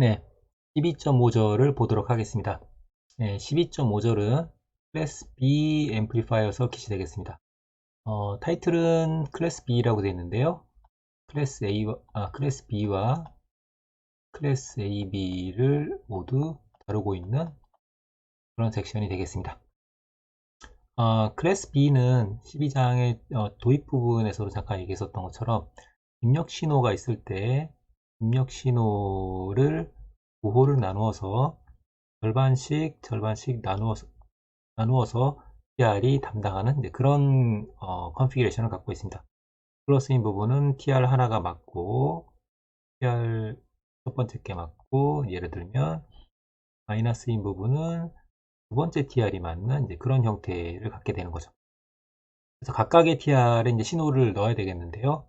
네, 12.5절을 보도록 하겠습니다. 네, 12.5절은 클래스 B 앰플리파이어 서킷이 되겠습니다. 어, 타이틀은 클래스 B라고 되어 있는데요. 클래스 A와, 아, 클래스 B와 클래스 AB를 모두 다루고 있는 그런 섹션이 되겠습니다. 어, 클래스 B는 12장의 어, 도입 부분에서도 잠깐 얘기했었던 것처럼 입력 신호가 있을 때 입력 신호를 5호를 나누어서 절반씩 절반씩 나누어서 나누어서 TR이 담당하는 그런 어, 컨피그레이션을 갖고 있습니다. 플러스인 부분은 TR 하나가 맞고 TR 첫 번째 게 맞고 예를 들면 마이너스인 부분은 두 번째 TR이 맞는 이제 그런 형태를 갖게 되는 거죠. 그래서 각각의 TR에 신호를 넣어야 되겠는데요.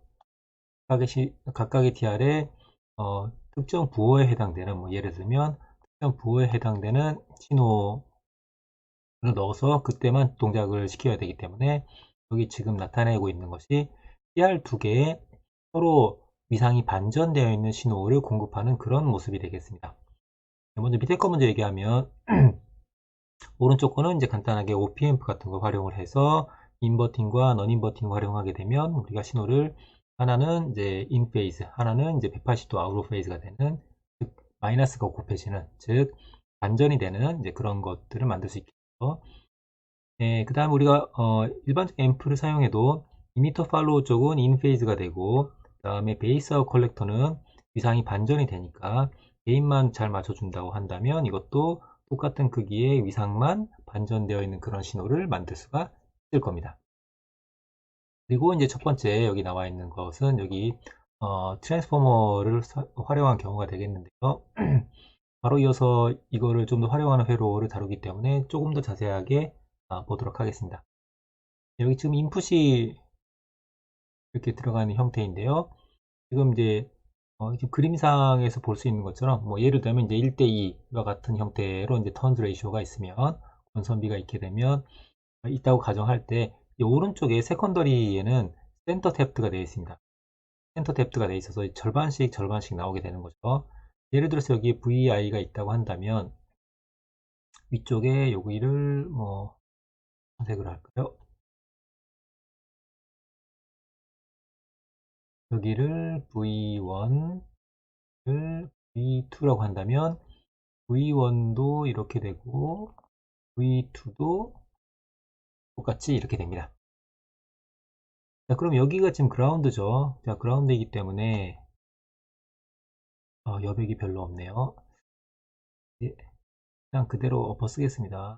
각각의, 시, 각각의 TR에 어, 특정 부호에 해당되는 뭐 예를 들면 특정 부호에 해당되는 신호를 넣어서 그때만 동작을 시켜야 되기 때문에 여기 지금 나타내고 있는 것이 TR 두 개의 서로 위상이 반전되어 있는 신호를 공급하는 그런 모습이 되겠습니다. 먼저 밑에 거 먼저 얘기하면 오른쪽 거는 이제 간단하게 OPMP 같은 거 활용을 해서 인버팅과 넌인버팅 활용하게 되면 우리가 신호를 하나는 이제 인 페이즈, 하나는 이제 180도 아웃로 페이즈가 되는 즉 마이너스가 곱해지는 즉 반전이 되는 이제 그런 것들을 만들 수 있겠죠. 네, 그 다음 우리가 어, 일반적 앰프를 사용해도 이미터 팔로우 쪽은 인 페이즈가 되고 그 다음에 베이스하고 컬렉터는 위상이 반전이 되니까 게임만 잘 맞춰준다고 한다면 이것도 똑같은 크기의 위상만 반전되어 있는 그런 신호를 만들 수가 있을 겁니다. 그리고 이제 첫 번째 여기 나와 있는 것은 여기 어, 트랜스포머를 사, 활용한 경우가 되겠는데요. 바로 이어서 이거를 좀 더 활용하는 회로를 다루기 때문에 조금 더 자세하게 어, 보도록 하겠습니다. 여기 지금 인풋이 이렇게 들어가는 형태인데요. 지금 이제 어, 그림상에서 볼 수 있는 것처럼 뭐 예를 들면 이제 1대2와 같은 형태로 이제 턴즈 레이쇼가 있으면 권선비가 있게 되면 있다고 가정할 때 오른쪽에 세컨더리에는 센터 탭트가 되어 있습니다. 센터 탭트가 되어 있어서 절반씩 절반씩 나오게 되는 거죠. 예를 들어서 여기 VI가 있다고 한다면 위쪽에 여기를 뭐 선택을 할까요? 여기를 V1을 V2라고 한다면 V1도 이렇게 되고 V2도 똑같이 이렇게 됩니다. 자, 그럼 여기가 지금 그라운드죠. 자, 그라운드이기 때문에 어, 여백이 별로 없네요. 예, 그냥 그대로 엎어 쓰겠습니다.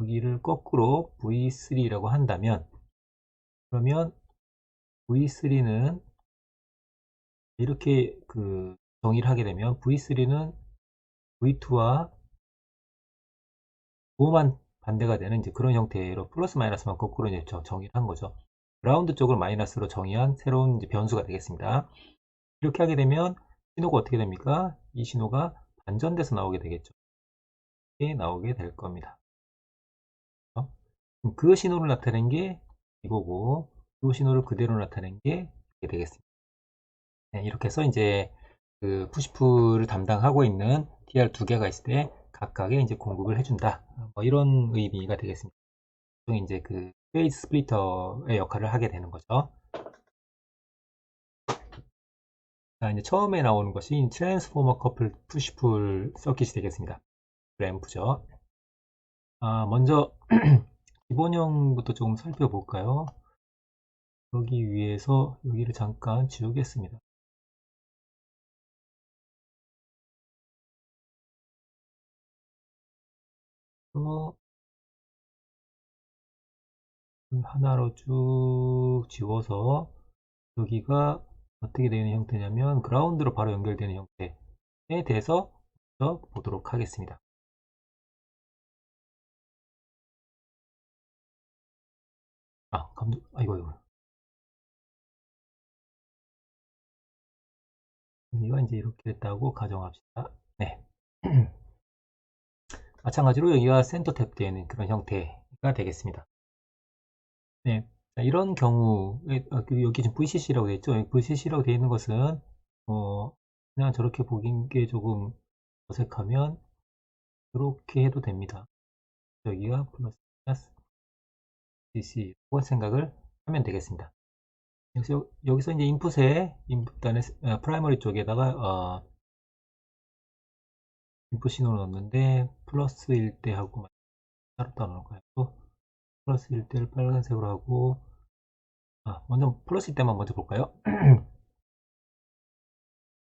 여기를 거꾸로 V3라고 한다면 그러면 V3는 이렇게 그 정의를 하게 되면 V3는 V2와 5만 반대가 되는 이제 그런 형태로 플러스 마이너스만 거꾸로 이제 정의를 한 거죠. 그라운드 쪽을 마이너스로 정의한 새로운 변수가 되겠습니다. 이렇게 하게 되면 신호가 어떻게 됩니까? 이 신호가 반전돼서 나오게 되겠죠. 이렇게 나오게 될 겁니다. 그 신호를 나타낸 게 이거고 이 신호를 그대로 나타낸 게 이렇게 되겠습니다. 네, 이렇게 해서 이제 그 푸시풀을 담당하고 있는 TR 두 개가 있을 때 각각의 이제 공급을 해준다. 뭐 이런 의미가 되겠습니다. 이제 그 페이스 스플리터의 역할을 하게 되는 거죠. 자, 이제 처음에 나오는 것이 트랜스포머 커플 푸시풀 서킷이 되겠습니다. 램프죠. 아, 먼저 기본형부터 조금 살펴볼까요? 여기 위에서 여기를 잠깐 지우겠습니다. 또 하나로 쭉 지워서 여기가 어떻게 되는 형태냐면 그라운드로 바로 연결되는 형태에 대해서 보도록 하겠습니다. 아, 감독, 아이고, 아이고. 여기가 이제 이렇게 됐다고 가정합시다. 네. 마찬가지로 여기가 센터 탭되어 있는 그런 형태가 되겠습니다. 네, 이런 경우에 아, 그 여기 지금 VCC라고 되어 있죠. VCC라고 되어 있는 것은 어, 그냥 저렇게 보긴 게 조금 어색하면 이렇게 해도 됩니다. 여기가 플러스 마이너스 cc 이런 생각을 하면 되겠습니다. 여기서, 여기서 이제 인풋에 인풋단의 어, 프라이머리 쪽에다가 어, 인풋 신호를 넣는데 플러스일 때 하고 따로 따로 넣을까요? 또 플러스일 때를 빨간색으로 하고 아, 먼저 플러스일 때만 먼저 볼까요?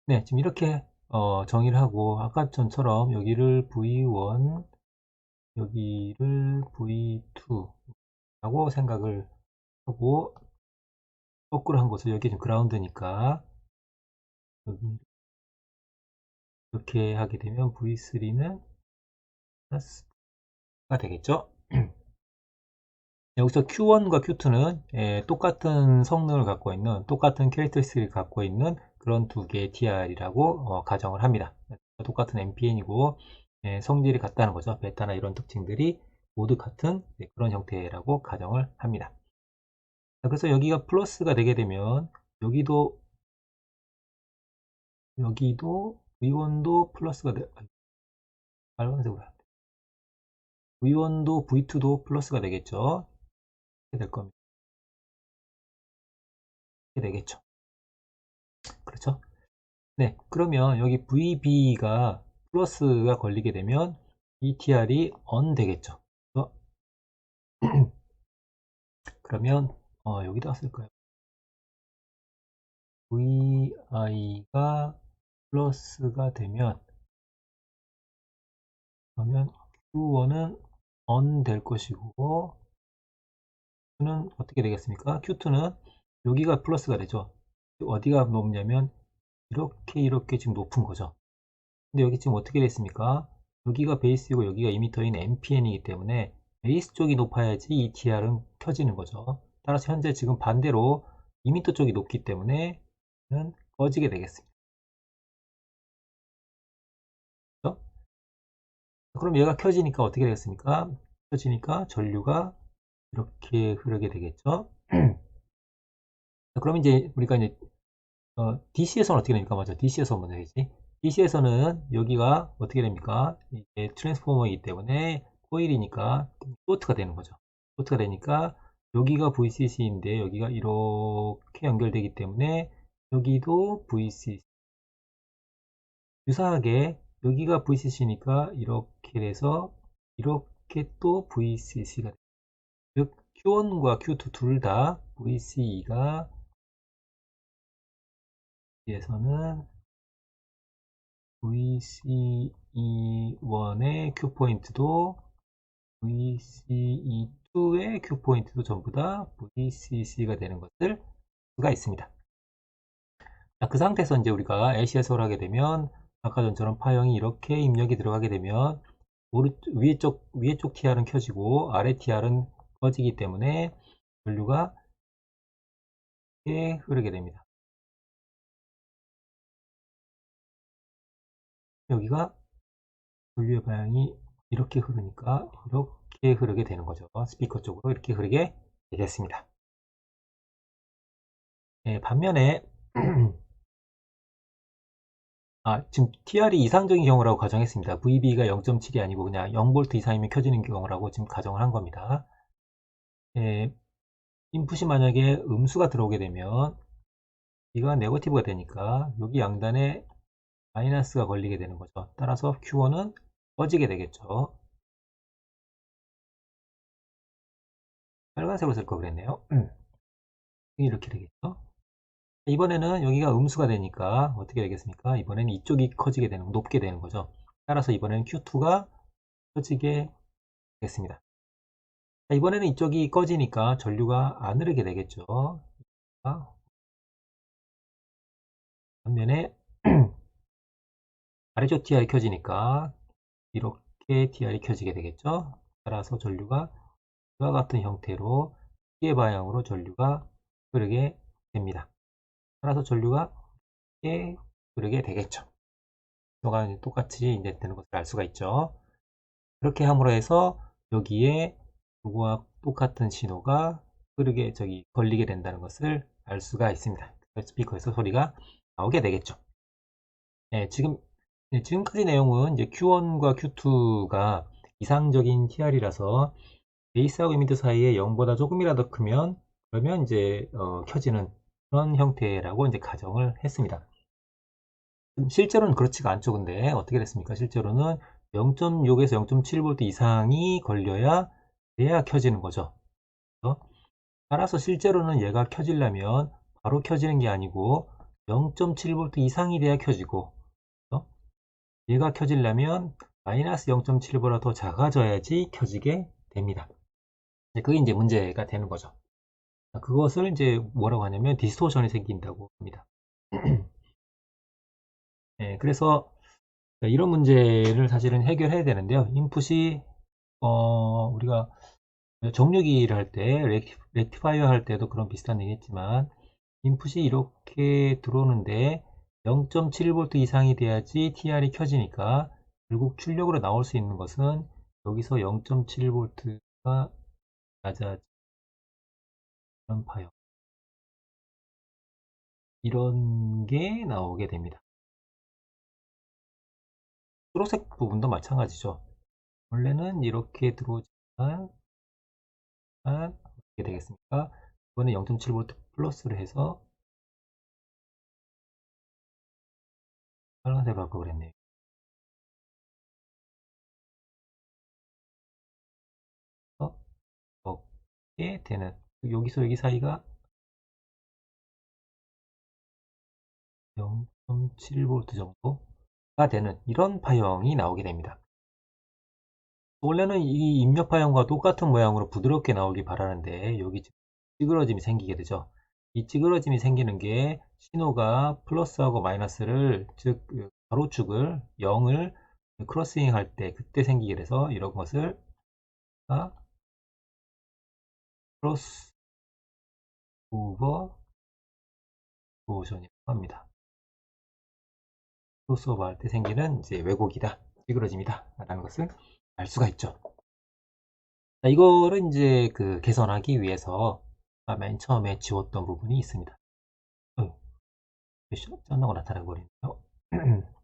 네, 지금 이렇게 어, 정의를 하고 아까 전처럼 여기를 V1 여기를 V2 라고 생각을 하고 거꾸로 한 것을 여기 지금 그라운드니까 여기 이렇게 하게 되면 V3는 플러스가 되겠죠 여기서 Q1과 Q2는 예, 똑같은 성능을 갖고 있는 똑같은 캐릭터스틱을 갖고 있는 그런 두 개의 TR이라고 어, 가정을 합니다. 똑같은 NPN이고 예, 성질이 같다는 거죠. 베타나 이런 특징들이 모두 같은 네, 그런 형태라고 가정을 합니다. 그래서 여기가 플러스가 되게 되면 여기도 여기도 V1도 플러스가 되, 빨간색으로 V1도 V2도 플러스가 되겠죠. 이렇게 될 겁니다. 이렇게 되겠죠. 그렇죠? 네, 그러면 여기 VB가 플러스가 걸리게 되면 ETR이 ON 되겠죠. 그러면 어, 여기다 쓸까요? VI가 플러스가 되면 그러면 Q1은 ON 될 것이고 Q는 어떻게 되겠습니까? Q2는 여기가 플러스가 되죠. 어디가 높냐면 이렇게 이렇게 지금 높은 거죠. 근데 여기 지금 어떻게 됐습니까? 여기가 베이스이고 여기가 이미터인 NPN이기 때문에 베이스 쪽이 높아야지 ETR은 켜지는 거죠. 따라서 현재 지금 반대로 이미터 쪽이 높기 때문에 꺼지게 되겠습니다. 그럼 얘가 켜지니까 어떻게 되겠습니까? 켜지니까 전류가 이렇게 흐르게 되겠죠. 그럼 이제 우리가 이제 어, DC에서는 어떻게 됩니까? 맞아. DC에서 먼저 되지. DC에서는 여기가 어떻게 됩니까? 이게 트랜스포머이기 때문에 코일이니까 소트가 되는 거죠. 소트가 되니까 여기가 VCC인데 여기가 이렇게 연결되기 때문에 여기도 VCC 유사하게 여기가 VCC니까 이렇게 돼서 이렇게 또 VCC가 즉 Q1과 Q2 둘 다 VCE가 여기에서는 VCE1의 Q포인트도 VCE2의 Q포인트도 전부 다 VCC가 되는 것을 수가 있습니다. 자, 그 상태에서 이제 우리가 ACS를 하게 되면 아까 전처럼 파형이 이렇게 입력이 들어가게 되면 오른 위에 쪽 위에 쪽 TR은 켜지고 아래 TR은 꺼지기 때문에 전류가 이렇게 흐르게 됩니다. 여기가 전류의 방향이 이렇게 흐르니까 이렇게 흐르게 되는 거죠. 스피커 쪽으로 이렇게 흐르게 되겠습니다. 네, 반면에 아, 지금 TR이 이상적인 경우라고 가정했습니다. VB가 0.7이 아니고 그냥 0V 이상이면 켜지는 경우라고 지금 가정을 한 겁니다. 예, 인풋이 만약에 음수가 들어오게 되면 이가 네거티브가 되니까 여기 양단에 마이너스가 걸리게 되는 거죠. 따라서 Q1은 꺼지게 되겠죠. 빨간색으로 쓸 거 그랬네요. 음. 이렇게 되겠죠. 이번에는 여기가 음수가 되니까 어떻게 되겠습니까? 이번에는 이쪽이 커지게 되는, 높게 되는 거죠. 따라서 이번에는 Q2가 커지게 되겠습니다. 이번에는 이쪽이 꺼지니까 전류가 안 흐르게 되겠죠. 반면에 아래쪽 TR이 켜지니까 이렇게 TR이 켜지게 되겠죠. 따라서 전류가 이와 같은 형태로 피해 방향으로 전류가 흐르게 됩니다. 따라서 전류가 이렇게 흐르게 되겠죠. 이가 똑같이 이제 되는 것을 알 수가 있죠. 그렇게 함으로 해서 여기에 요거와 똑같은 신호가 흐르게 저기 걸리게 된다는 것을 알 수가 있습니다. 스피커에서 소리가 나오게 되겠죠. 네, 지금 네, 지금까지 내용은 이제 Q1과 Q2가 이상적인 TR이라서 베이스하고 이미터 사이에 0보다 조금이라도 크면 그러면 이제 어, 켜지는 그런 형태라고 이제 가정을 했습니다. 실제로는 그렇지가 않죠. 근데 어떻게 됐습니까? 실제로는 0.6에서 0.7V 이상이 걸려야 돼야 켜지는 거죠. 따라서 실제로는 얘가 켜지려면 바로 켜지는 게 아니고 0.7V 이상이 돼야 켜지고 얘가 켜지려면 마이너스 0.7보다 더 작아져야지 켜지게 됩니다. 그게 이제 문제가 되는 거죠. 그것을 이제 뭐라고 하냐면 디스토션이 생긴다고 합니다. 네, 그래서 이런 문제를 사실은 해결해야 되는데요. 인풋이 어, 우리가 정류기를 할 때, 렉티파이어 할 때도 그런 비슷한 얘기 했지만 인풋이 이렇게 들어오는데 0.7V 이상이 돼야지 TR이 켜지니까 결국 출력으로 나올 수 있는 것은 여기서 0.7V가 낮아지는 파형 이런 게 나오게 됩니다. 초록색 부분도 마찬가지죠. 원래는 이렇게 들어오지만 어떻게 되겠습니까? 이번에 0.7V 플러스를 해서 빨간색으로 할걸 그랬네요. 이렇게 되는 여기서 여기 사이가 0.7V 정도가 되는 이런 파형이 나오게 됩니다. 원래는 이 입력 파형과 똑같은 모양으로 부드럽게 나오기 바라는데 여기 찌그러짐이 생기게 되죠. 이 찌그러짐이 생기는 게 신호가 플러스하고 마이너스를 즉 가로축을 0을 크로스잉 할때 그때 생기게 돼서 이런 것을 크로스 오버 모션이라고 합니다. 크로스오버 할 때 생기는 이제 왜곡이다, 찌그러짐이다 라는 것을 알 수가 있죠. 자, 이거를 이제 그 개선하기 위해서 맨 처음에 지웠던 부분이 있습니다. 어, 짠다고 나타나 버리네요.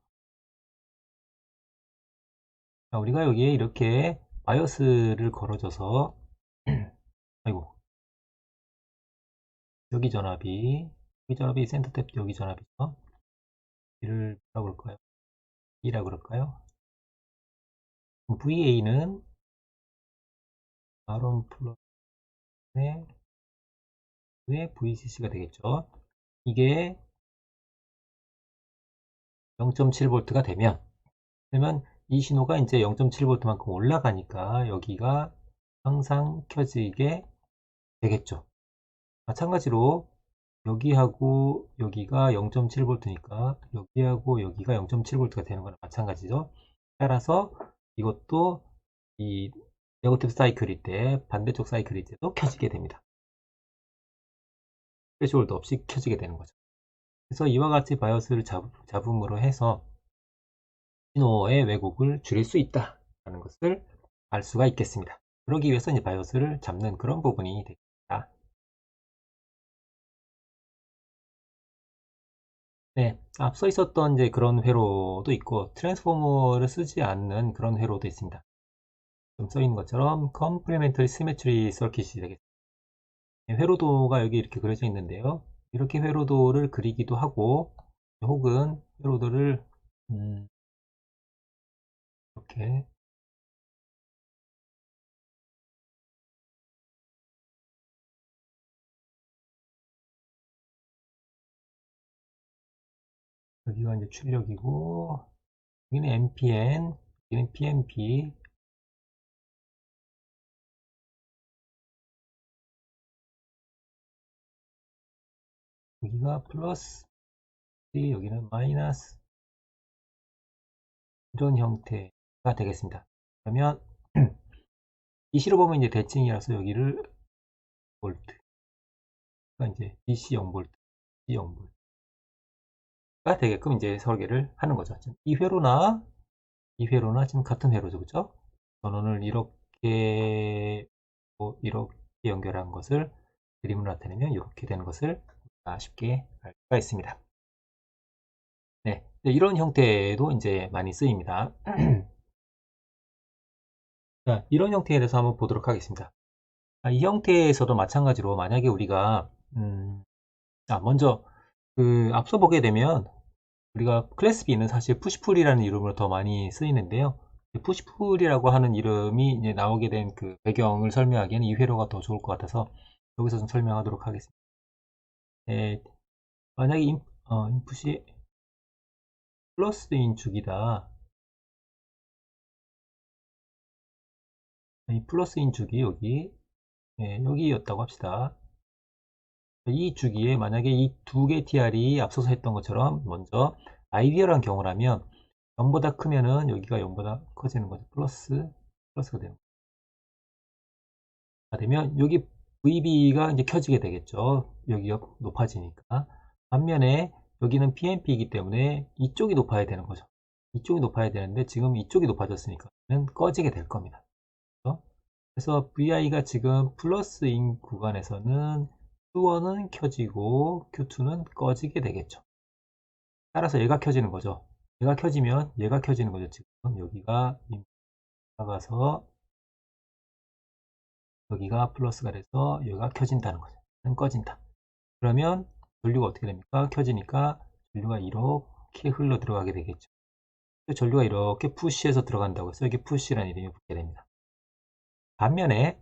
자, 우리가 여기에 이렇게 바이오스를 걸어줘서 아이고 여기 전압이 여기 전압이 센터 탭 여기 전압이죠. 이를 뭐라고 그럴까요? E라 그럴까요? VA는 R1 플러스의 VCC가 되겠죠. 이게 0.7V가 되면 그러면 이 신호가 이제 0.7V만큼 올라가니까 여기가 항상 켜지게 되겠죠. 마찬가지로 여기하고 여기가 0.7V니까 여기하고 여기가 0.7V가 되는 거나 마찬가지죠. 따라서 이것도 이 네거티브 사이클일 때 반대쪽 사이클일 때도 켜지게 됩니다. 스레시홀드 없이 켜지게 되는 거죠. 그래서 이와 같이 바이오스를 잡, 잡음으로 해서 신호의 왜곡을 줄일 수 있다라는 것을 알 수가 있겠습니다. 그러기 위해서 이제 바이오스를 잡는 그런 부분이 되겠습니다. 네, 앞서 있었던 이제 그런 회로도 있고 트랜스포머를 쓰지 않는 그런 회로도 있습니다. 좀 써 있는 것처럼 Complementary Symmetry Circuit이 되겠습니다. 네, 회로도가 여기 이렇게 그려져 있는데요. 이렇게 회로도를 그리기도 하고 혹은 회로도를 음, 이렇게 여기가 이제 출력이고 여기는 MPN 여기는 PMP 여기가 플러스 여기는 마이너스 이런 형태가 되겠습니다. 그러면 이 시로 보면 이제 대칭이라서 여기를 볼트. 그러니까 이제 DC 0볼트, DC 0볼트 가 되게끔 이제 설계를 하는 거죠. 이 회로나 이 회로나 지금 같은 회로죠, 그죠? 전원을 이렇게 뭐 이렇게 연결한 것을 그림을 나타내면 이렇게 되는 것을 쉽게 알 수가 있습니다. 네, 네, 이런 형태도 이제 많이 쓰입니다. 자, 이런 형태에 대해서 한번 보도록 하겠습니다. 아, 이 형태에서도 마찬가지로 만약에 우리가 음, 아, 먼저 그 앞서 보게 되면 우리가 클래스 B는 사실 푸시풀이라는 이름으로 더 많이 쓰이는데요. 푸시풀이라고 하는 이름이 이제 나오게 된 그 배경을 설명하기에는 이 회로가 더 좋을 것 같아서 여기서 좀 설명하도록 하겠습니다. 예, 만약에 인, 어, 인풋이 플러스인 주기다. 이 플러스인 주기 여기 예, 여기였다고 합시다. 이 주기에 만약에 이 두 개 TR이 앞서서 했던 것처럼 먼저 아이디어란 경우라면 0보다 크면은 여기가 0보다 커지는 거죠. 플러스 플러스가 되는 거 되면 여기 VB가 이제 켜지게 되겠죠. 여기가 높아지니까. 반면에 여기는 PNP이기 때문에 이쪽이 높아야 되는 거죠. 이쪽이 높아야 되는데 지금 이쪽이 높아졌으니까 꺼지게 될 겁니다. 그래서 VI가 지금 플러스인 구간에서는 Q1은 켜지고 Q2는 꺼지게 되겠죠. 따라서 얘가 켜지는 거죠. 얘가 켜지면 얘가 켜지는 거죠. 지금 여기가 나가서 여기가 플러스가 돼서 여기가 켜진다는 거죠. 꺼진다. 그러면 전류가 어떻게 됩니까? 켜지니까 전류가 이렇게 흘러 들어가게 되겠죠. 전류가 이렇게 푸시해서 들어간다고 해서 여기 푸시라는 이름이 붙게 됩니다. 반면에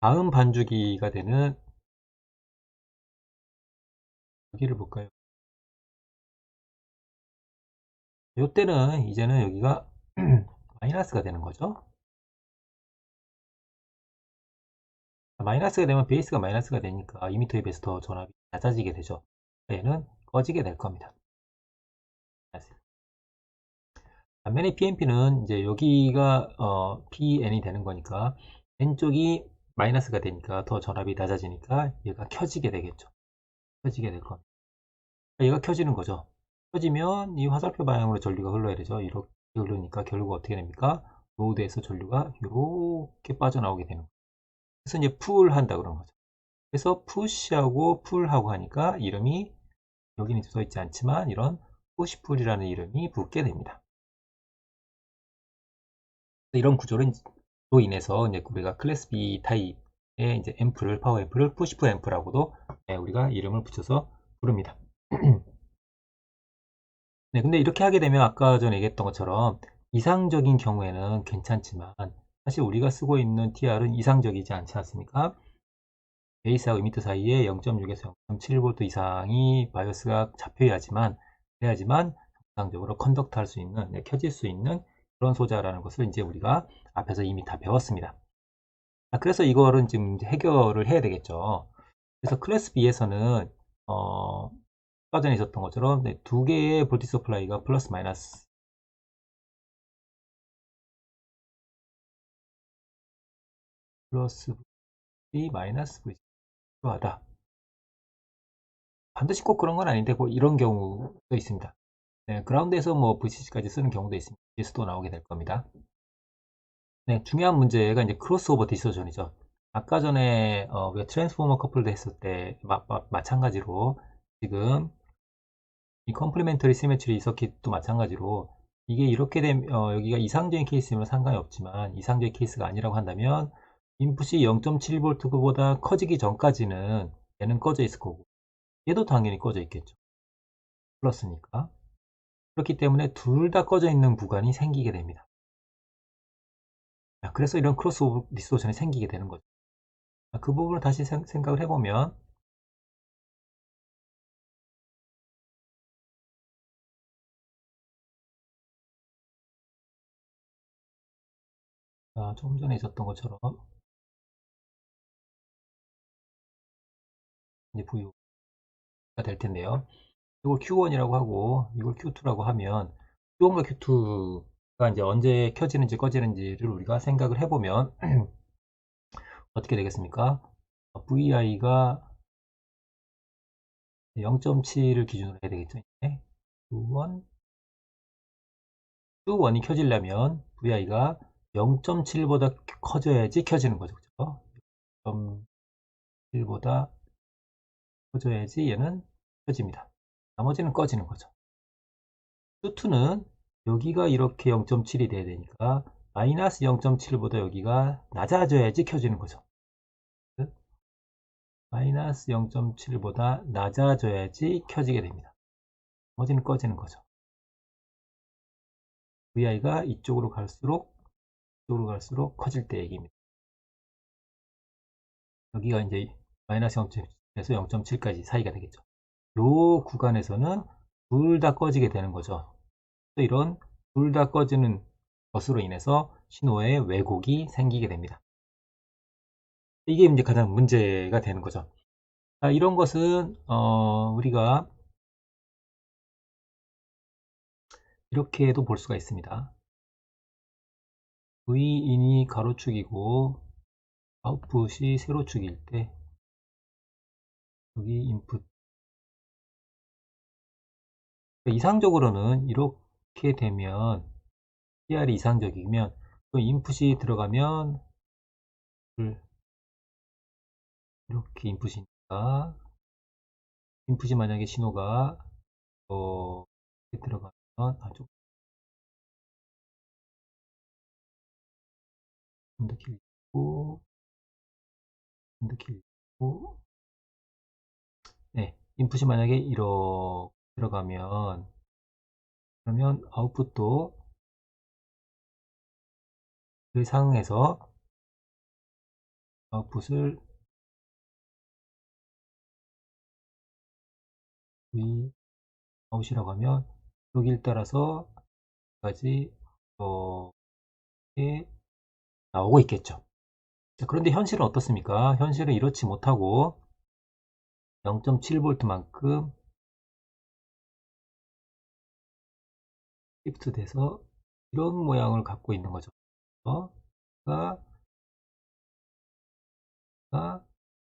다음 반주기가 되는 여기를 볼까요? 이때는 이제는 여기가 마이너스가 되는 거죠. 마이너스가 되면 베이스가 마이너스가 되니까 2m에 비해서 더 전압이 낮아지게 되죠. 얘는 꺼지게 될 겁니다. 반면에 PNP는 이제 여기가 어, PN이 되는 거니까 N쪽이 마이너스가 되니까 더 전압이 낮아지니까 얘가 켜지게 되겠죠. 켜지게 될 겁니다. 얘가 켜지는 거죠. 켜지면 이 화살표 방향으로 전류가 흘러야 되죠. 이렇게 흐르니까 결국 어떻게 됩니까? 로드에서 전류가 이렇게 빠져나오게 되는 거예요. 그래서 이제 풀 한다 그런 거죠. 그래서 푸시하고 풀하고 하니까 이름이 여기는 써 있지 않지만 이런 푸시풀이라는 이름이 붙게 됩니다. 이런 구조로 인해서 이제 우리가 클래스 B 타입의 이제 앰프를 파워 앰프를 푸시풀 앰프라고도 네, 우리가 이름을 붙여서 부릅니다. 네, 근데 이렇게 하게 되면 아까 전에 얘기했던 것처럼 이상적인 경우에는 괜찮지만 사실 우리가 쓰고 있는 TR은 이상적이지 않지 않습니까? 베이스하고 이미터 사이에 0.6에서 0.7V 이상이 바이오스가 잡혀야지만 해야지만 정상적으로 컨덕트 할 수 있는 네, 켜질 수 있는 그런 소자라는 것을 이제 우리가 앞에서 이미 다 배웠습니다. 아, 그래서 이거를 지금 해결을 해야 되겠죠. 그래서 클래스 B에서는 어, 아까 전에 있었던 것처럼 네, 두 개의 볼티 서플라이가 플러스 마이너스 플러스 V 마이너스 V 필요하다. 반드시 꼭 그런 건 아닌데 뭐 이런 경우도 있습니다. 네, 그라운드에서 뭐 VCC까지 쓰는 경우도 있습니다. 예수도 나오게 될 겁니다. 네, 중요한 문제가 이제 크로스오버 디소전이죠. 아까 전에 어, 우리가 트랜스포머 커플드 했을 때 마, 마, 마 찬가지로 지금 이 컴플리멘터리 시메트리 서킷도 마찬가지로 이게 이렇게 되면 어, 여기가 이상적인 케이스면 상관이 없지만 이상적인 케이스가 아니라고 한다면 인풋이 0.7V보다 커지기 전까지는 얘는 꺼져 있을 거고 얘도 당연히 꺼져 있겠죠. 플러스니까. 그렇기 때문에 둘 다 꺼져 있는 구간이 생기게 됩니다. 그래서 이런 크로스오버 디스토션이 생기게 되는 거죠. 그 부분을 다시 생각을 해보면 자, 조금 전에 있었던 것처럼 이제 VU가 될 텐데요. 이걸 Q1이라고 하고 이걸 Q2라고 하면 Q1과 Q2가 이제 언제 켜지는지 꺼지는지를 우리가 생각을 해보면 어떻게 되겠습니까? VI가 0.7을 기준으로 해야 되겠죠. Q1 Q1이 켜지려면 VI가 0.7보다 커져야지 켜지는 거죠. 그죠? 0.7보다 커져야지 얘는 켜집니다. 나머지는 꺼지는 거죠. Q2는 여기가 이렇게 0.7이 돼야 되니까 마이너스 0.7보다 여기가 낮아져야지 켜지는 거죠. 마이너스 0.7보다 낮아져야지 켜지게 됩니다. 나머지는 꺼지는 거죠. VI가 이쪽으로 갈수록 이쪽으로 갈수록 커질 때 얘기입니다. 여기가 이제 마이너스 0.7에서 0.7까지 사이가 되겠죠. 요 구간에서는 둘 다 꺼지게 되는 거죠. 이런 둘 다 꺼지는 것으로 인해서 신호에 왜곡이 생기게 됩니다. 이게 이제 가장 문제가 되는 거죠. 자, 이런 것은 어, 우리가 이렇게도 볼 수가 있습니다. V인이 가로축이고 아웃풋이 세로축일 때 여기 인풋 이상적으로는 이렇게 되면 PR이 이상적이면 또 인풋이 들어가면 이렇게 인풋이니까 인풋이 만약에 신호가 어, 들어가면 아주 좀더 길고 좀더 길고. 네 인풋이 만약에 이렇게 들어가면 그러면 아웃풋도 그 상황에서 아웃풋을 V 아웃이라고 하면 여기를 따라서 까지 어, 나오고 있겠죠. 그런데 현실은 어떻습니까? 현실은 이렇지 못하고 0.7V만큼 시프트 돼서 이런 모양을 갖고 있는 거죠. 가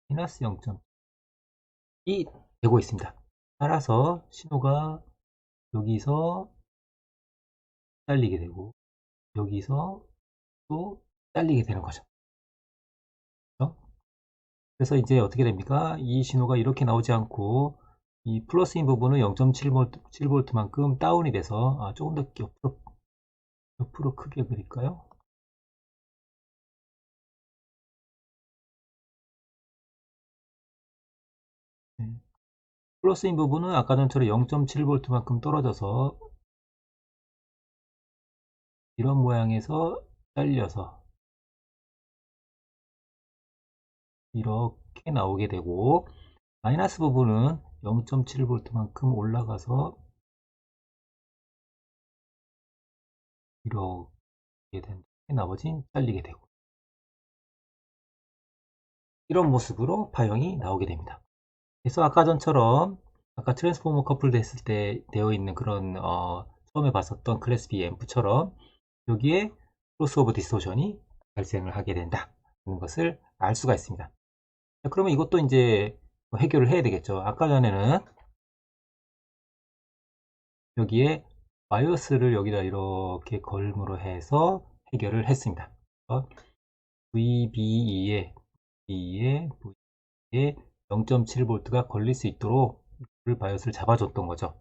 마이너스 0.2 되고 있습니다. 따라서 신호가 여기서 잘리게 되고 여기서 또 잘리게 되는 거죠. 그렇죠? 그래서 이제 어떻게 됩니까? 이 신호가 이렇게 나오지 않고 이 플러스인 부분은 0.7V, 만큼 다운이 돼서 아, 조금 더 옆으로, 옆으로 크게 그릴까요? 플러스인 부분은 아까 전처럼 0.7V만큼 떨어져서 이런 모양에서 잘려서 이렇게 나오게 되고 마이너스 부분은 0.7V만큼 올라가서 이렇게 된 나머지는 잘리게 되고 이런 모습으로 파형이 나오게 됩니다. 그래서 아까 전처럼 아까 트랜스포머 커플 됐을 때 되어 있는 그런 어, 처음에 봤었던 클래스 B 앰프처럼 여기에 크로스오버 디스토션이 발생을 하게 된다는 것을 알 수가 있습니다. 그러면 이것도 이제 해결을 해야 되겠죠. 아까 전에는 여기에 바이오스를 여기다 이렇게 걸음으로 해서 해결을 했습니다. VBE에 B에 V에 0.7V가 걸릴 수 있도록 바이오스를 잡아줬던 거죠.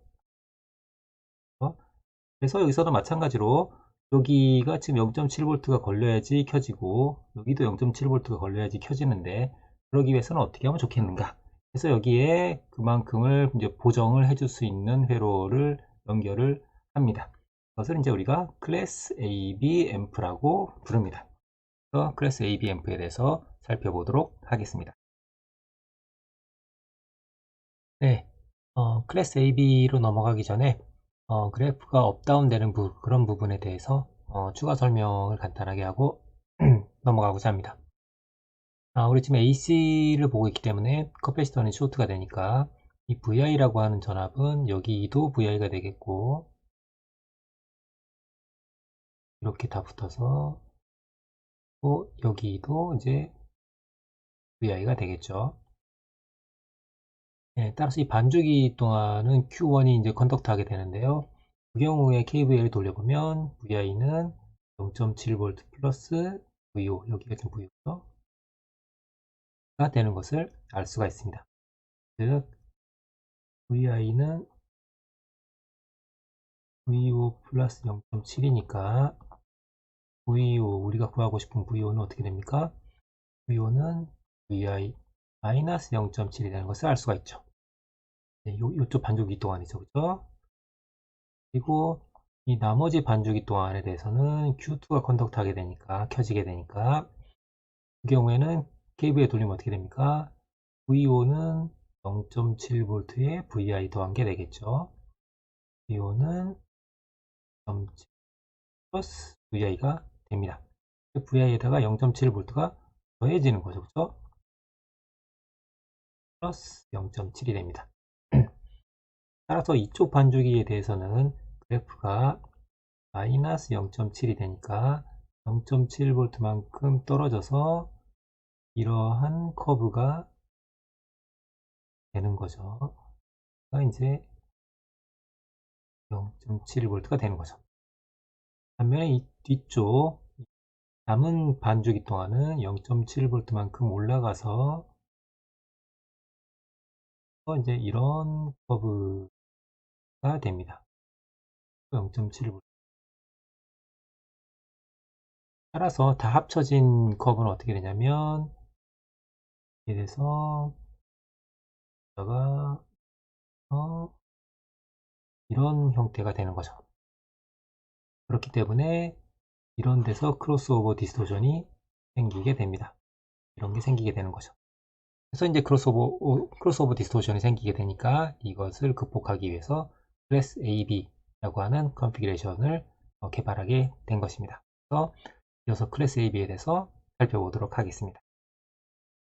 그래서 여기서도 마찬가지로 여기가 지금 0.7V가 걸려야지 켜지고 여기도 0.7V가 걸려야지 켜지는데 그러기 위해서는 어떻게 하면 좋겠는가 그래서 여기에 그만큼을 이제 보정을 해줄 수 있는 회로를 연결을 합니다. 그것을 이제 우리가 클래스 AB 앰프라고 부릅니다. 그래서 클래스 AB 앰프에 대해서 살펴보도록 하겠습니다. 네, 어, 클래스 AB로 넘어가기 전에 어, 그래프가 업다운 되는 부, 그런 부분에 대해서 어, 추가 설명을 간단하게 하고 넘어가고자 합니다. 아, 우리 지금 AC를 보고 있기 때문에 커패시터는 쇼트가 되니까 이 VI라고 하는 전압은 여기도 VI가 되겠고 이렇게 다 붙어서 또 여기도 이제 VI가 되겠죠. 네, 따라서 이 반주기 동안은 Q1이 이제 컨덕트 하게 되는데요. 그 경우에 KVL을 돌려보면 VI는 0.7V 플러스 VO, 여기가 지금 VO죠. 가 되는 것을 알 수가 있습니다. 즉 VI는 VO 플러스 0.7이니까 VO 우리가 구하고 싶은 VO는 어떻게 됩니까? VO는 VI 마이너스 0.7이 되는 것을 알 수가 있죠. 네, 요, 요쪽 반주기 동안이죠. 그죠? 그리고 이 나머지 반주기 동안에 대해서는 Q2가 컨덕트 하게 되니까 켜지게 되니까 그 경우에는 케이블에 돌리면 어떻게 됩니까? VO는 0.7V에 VI 더한 게 되겠죠. VO는 0.7 플러스 VI가 됩니다. VI에다가 0.7V가 더해지는 거죠. 그죠? 플러스 0.7이 됩니다. 따라서 이쪽 반주기에 대해서는 그래프가 마이너스 0.7이 되니까 0.7V만큼 떨어져서 이러한 커브가 되는 거죠. 그러니까 이제 0.7V가 되는 거죠. 반면에 이 뒤쪽 남은 반주기 동안은 0.7V만큼 올라가서 이제 이런 커브가 됩니다. 0.7V 따라서 다 합쳐진 커브는 어떻게 되냐면 이래서 다가 어, 이런 형태가 되는 거죠. 그렇기 때문에 이런 데서 크로스오버 디스토션이 생기게 됩니다. 이런 게 생기게 되는 거죠. 그래서 이제 크로스오버, 크로스오버 디스토션이 생기게 되니까 이것을 극복하기 위해서 클래스 AB라고 하는 컨피그레이션을 어, 개발하게 된 것입니다. 그래서 이어서 클래스 AB에 대해서 살펴보도록 하겠습니다.